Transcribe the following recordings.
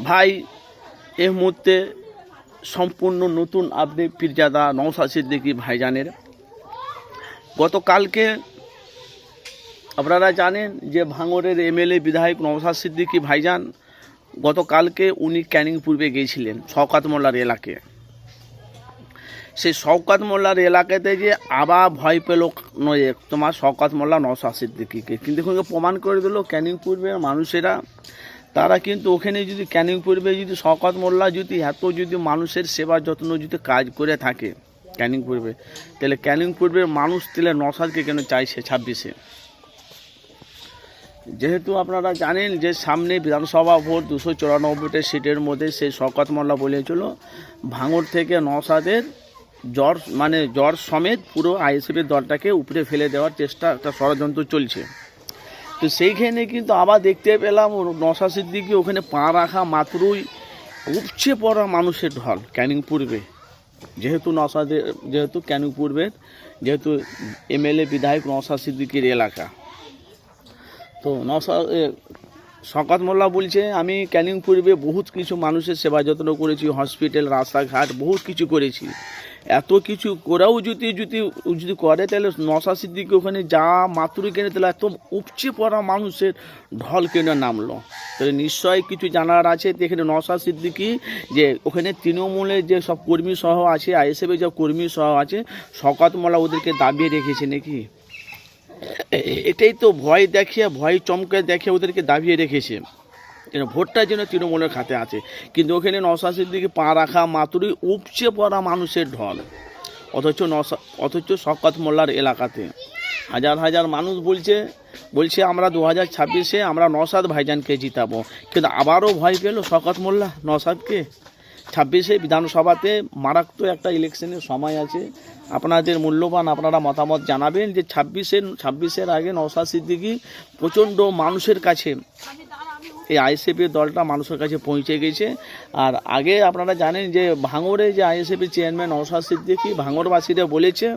ভাই এই মুহূর্তে সম্পূর্ণ নতুন আপনি পীরজাদা নৌসা সিদ্দিকি ভাইজানের। গতকালকে আপনারা জানেন যে ভাঙরের এমএলএ বিধায়ক নৌসাদ সিদ্দিকি ভাইজান গতকালকে উনি ক্যানিং পূর্বে গিয়েছিলেন শওকাত মোল্লার এলাকায় সেই শওকাত মোল্লার এলাকাতে যে আবার ভয় পেল নয় তোমার শওকাত মোল্লা নৌসাদ সিদ্দিকিকে। কিন্তু প্রমাণ করে দিল ক্যানিং পূর্বের মানুষেরা তারা কিন্তু ওখানে যদি ক্যানিং পূর্বে যদি শওকত মোল্লা যদি এত যদি মানুষের সেবা যত্ন যদি কাজ করে থাকে ক্যানিং পূর্বে তাহলে ক্যানিং পূর্বের মানুষ তাহলে নসাদকে কেন চাইছে ছাব্বিশে? যেহেতু আপনারা জানেন যে সামনে বিধানসভা ভোট দুশো চুরানব্বইটা সিটের মধ্যে সেই শওকত মোল্লা বলেছিল, ভাঙর থেকে নসাদের জ্বর মানে জ্বর সমেত পুরো আইএসএফের দলটাকে উপরে ফেলে দেওয়ার চেষ্টা, একটা ষড়যন্ত্র চলছে। তো সেইখানে কিন্তু আবার দেখতে পেলাম নশা সিদ্দিকি ওখানে পা রাখা মাত্রই উপচে পড়া মানুষের ঢল ক্যানিং পূর্বে যেহেতু নশাদের যেহেতু ক্যানিং পূর্বের যেহেতু এমএলএ বিধায়ক নশা সিদ্দিকির এলাকা। তো নশা শকাত মোল্লা বলছে, আমি ক্যানিং পূর্বে বহুত কিছু মানুষের সেবা যত্ন করেছি, হসপিটাল, রাস্তাঘাট, বহুত কিছু করেছি। এত কিছু করেও যদি যদি যদি করে, তাহলে নশা সিদ্দিকি ওখানে যা মাত্রই কেনে, তাহলে এত উপচে পড়া মানুষের ঢল কেনে নামলো। তাহলে নিশ্চয়ই কিছু জানার আছে এখানে নশা সিদ্দিকি, যে ওখানে তৃণমূলের যে সব কর্মী সহ আছে আইএসএফের যে কর্মী সহ আছে শকাত মোল্লা ওদেরকে দাবিয়ে রেখেছে নাকি? এটাই তো ভয় দেখিয়ে, ভয় চমকে দেখে ওদেরকে দাবিয়ে রেখেছে। যেন ভোটটা যেন তৃণমূলের খাতে আছে। কিন্তু ওখানে নশাশির দিকে পা রাখা মাত্রই উপচে পড়া মানুষের ঢল। অথচ নশা অথচ শকত মোল্লার এলাকাতে। হাজার হাজার মানুষ বলছে বলছে আমরা দু হাজার ছাব্বিশে আমরা নসাদ ভাইজানকে জিতাবো। কিন্তু আবারও ভয় পেল শকত মোল্লা নসাদকে ছাব্বিশে বিধানসভাতে মারাত্মক একটা ইলেকশনের সময় আছে। আপনাদের মূল্যবান আপনারা মতামত জানাবেন যে ছাব্বিশের ছাব্বিশের আগে নওশাদ সিদ্দিকি প্রচণ্ড মানুষের কাছে এই আইএসএফের দলটা মানুষের কাছে পৌঁছে গেছে। আর আগে আপনারা জানেন যে ভাঙড়ে যে আইএসএফের চেয়ারম্যান নওশাদ সিদ্দিকি ভাঙড়বাসীরা বলেছে,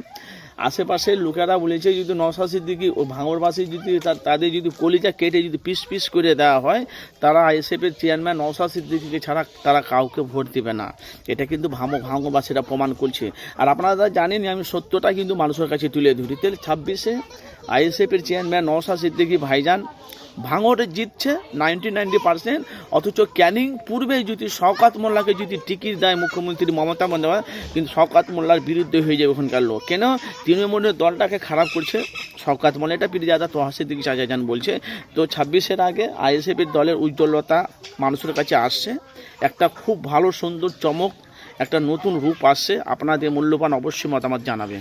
আশেপাশের লোকেরা বলেছে যদি নওশাদ সিদ্দিকি ও ভাঙড়বাসী যদি তাদের যদি কলিজা কেটে যদি পিস পিস করে দেওয়া হয়, তারা আইএসএফের চেয়ারম্যান নওশাদ সিদ্দিকিকে ছাড়া তারা কাউকে ভোট দেবে না। এটা কিন্তু ভাঙ ভাঙবাসীরা প্রমাণ করছে। আর আপনারা জানেন আমি সত্যটা কিন্তু মানুষের কাছে তুলে ধরি। তাহলে ছাব্বিশে আইএসএফের চেয়ারম্যান নওশাদ সিদ্দিকি ভাইজান ভাঙড়ে জিতছে নাইনটি নাইনটি পার্সেন্ট। অথচ ক্যানিং পূর্বে যদি শওকাত মোল্লাকে যদি টিকিট দেয় মুখ্যমন্ত্রী মমতা বন্দ্যোপাধ্যায়, কিন্তু শওকাত মোল্লার বিরুদ্ধে হয়ে যাবে ওখানকার লোক। কেন? তৃণমূলের দলটাকে খারাপ করছে শওকাত মোল্লা। এটা পিরিজাদা তোহাসের দিকে চাচাজান বলছে। তো ছাব্বিশের আগে আইএসএফের দলের উজ্জ্বলতা মানুষের কাছে আসছে। একটা খুব ভালো, সুন্দর, চমক, একটা নতুন রূপ আসছে। আপনাদের মূল্যবান অবশ্যই মতামত জানাবেন।